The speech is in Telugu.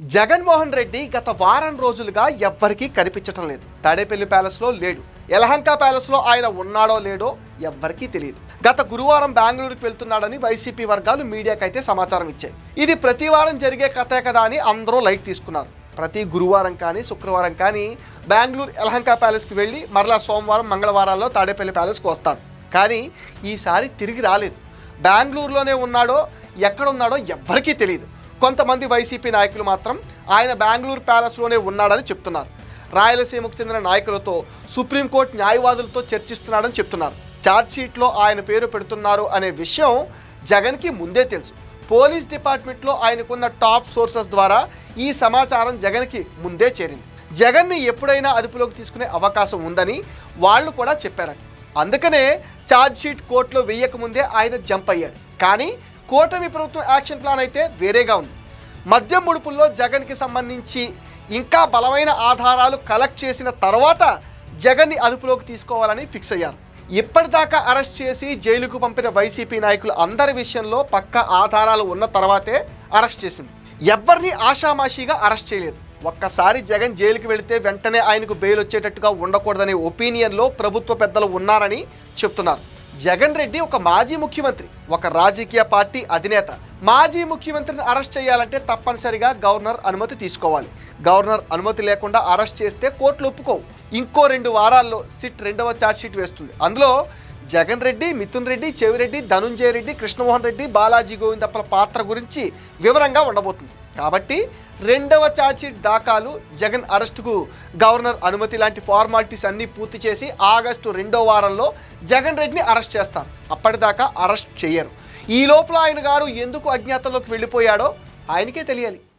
జగన్మోహన్ రెడ్డి గత వారం రోజులుగా ఎవ్వరికీ కనిపించటం లేదు. తాడేపల్లి ప్యాలెస్లో లేడు. యలహంక ప్యాలెస్లో ఆయన ఉన్నాడో లేడో ఎవ్వరికీ తెలియదు. గత గురువారం బెంగళూరుకు వెళ్తున్నాడని వైసీపీ వర్గాలు మీడియాకైతే సమాచారం ఇచ్చాయి. ఇది ప్రతి వారం జరిగే కథే కదా అని అందరూ లైట్ తీసుకున్నారు. ప్రతి గురువారం కానీ శుక్రవారం కానీ బెంగళూరు యలహంక ప్యాలెస్కి వెళ్ళి మరలా సోమవారం మంగళవారాల్లో తాడేపల్లి ప్యాలెస్కి వస్తాడు. కానీ ఈసారి తిరిగి రాలేదు. బెంగళూరులోనే ఉన్నాడో ఎక్కడున్నాడో ఎవ్వరికీ తెలియదు. కొంతమంది వైసీపీ నాయకులు మాత్రం ఆయన బెంగళూరు ప్యాలెస్లోనే ఉన్నాడని చెప్తున్నారు. రాయలసీమకు చెందిన నాయకులతో సుప్రీంకోర్టు న్యాయవాదులతో చర్చిస్తున్నాడని చెప్తున్నారు. ఛార్జ్షీట్లో ఆయన పేరు పెడుతున్నారు అనే విషయం జగన్కి ముందే తెలుసు. పోలీస్ డిపార్ట్మెంట్లో ఆయనకున్న టాప్ సోర్సెస్ ద్వారా ఈ సమాచారం జగన్కి ముందే చేరింది. జగన్ని ఎప్పుడైనా అదుపులోకి తీసుకునే అవకాశం ఉందని వాళ్ళు కూడా చెప్పారట. అందుకనే ఛార్జ్షీట్ కోర్టులో వేయకముందే ఆయన జంప్ అయ్యాడు. కానీ కూటమి ప్రభుత్వం యాక్షన్ ప్లాన్ అయితే వేరేగా ఉంది. మద్యం ముడుపుల్లో జగన్కి సంబంధించి ఇంకా బలమైన ఆధారాలు కలెక్ట్ చేసిన తర్వాత జగన్ని అదుపులోకి తీసుకోవాలని ఫిక్స్ అయ్యారు. ఇప్పటిదాకా అరెస్ట్ చేసి జైలుకు పంపిన వైసీపీ నాయకులు అందరి విషయంలో పక్క ఆధారాలు ఉన్న తర్వాతే అరెస్ట్ చేసింది. ఎవరిని ఆషామాషిగా అరెస్ట్ చేయలేదు. ఒక్కసారి జగన్ జైలుకి వెళితే వెంటనే ఆయనకు బెయిల్ వచ్చేటట్టుగా ఉండకూడదనే ఒపీనియన్లో ప్రభుత్వ పెద్దలు ఉన్నారని చెప్తున్నారు. జగన్ రెడ్డి ఒక మాజీ ముఖ్యమంత్రి ఒక రాజకీయ పార్టీ అధినేత. మాజీ ముఖ్యమంత్రిని అరెస్ట్ చేయాలంటే తప్పనిసరిగా గవర్నర్ అనుమతి తీసుకోవాలి. గవర్నర్ అనుమతి లేకుండా అరెస్ట్ చేస్తే కోర్టులు ఒప్పుకోవు. ఇంకో రెండు వారాల్లో సిట్ రెండవ ఛార్జ్షీట్ వేస్తుంది. అందులో జగన్ రెడ్డి మిథున్ రెడ్డి చెవిరెడ్డి ధనుంజయ రెడ్డి కృష్ణమోహన్ రెడ్డి బాలాజీ గోవిందప్పల పాత్ర గురించి వివరంగా ఉండబోతుంది. కాబట్టి రెండవ ఛార్జ్షీట్ దాఖలు జగన్ అరెస్టుకు గవర్నర్ అనుమతి లాంటి ఫార్మాలిటీస్ అన్నీ పూర్తి చేసి ఆగస్టు రెండో వారంలో జగన్ రెడ్డిని అరెస్ట్ చేస్తారు. అప్పటిదాకా అరెస్ట్ చేయరు. ఈ లోపల ఆయన గారు ఎందుకు అజ్ఞాతంలోకి వెళ్ళిపోయాడో ఆయనకే తెలియాలి.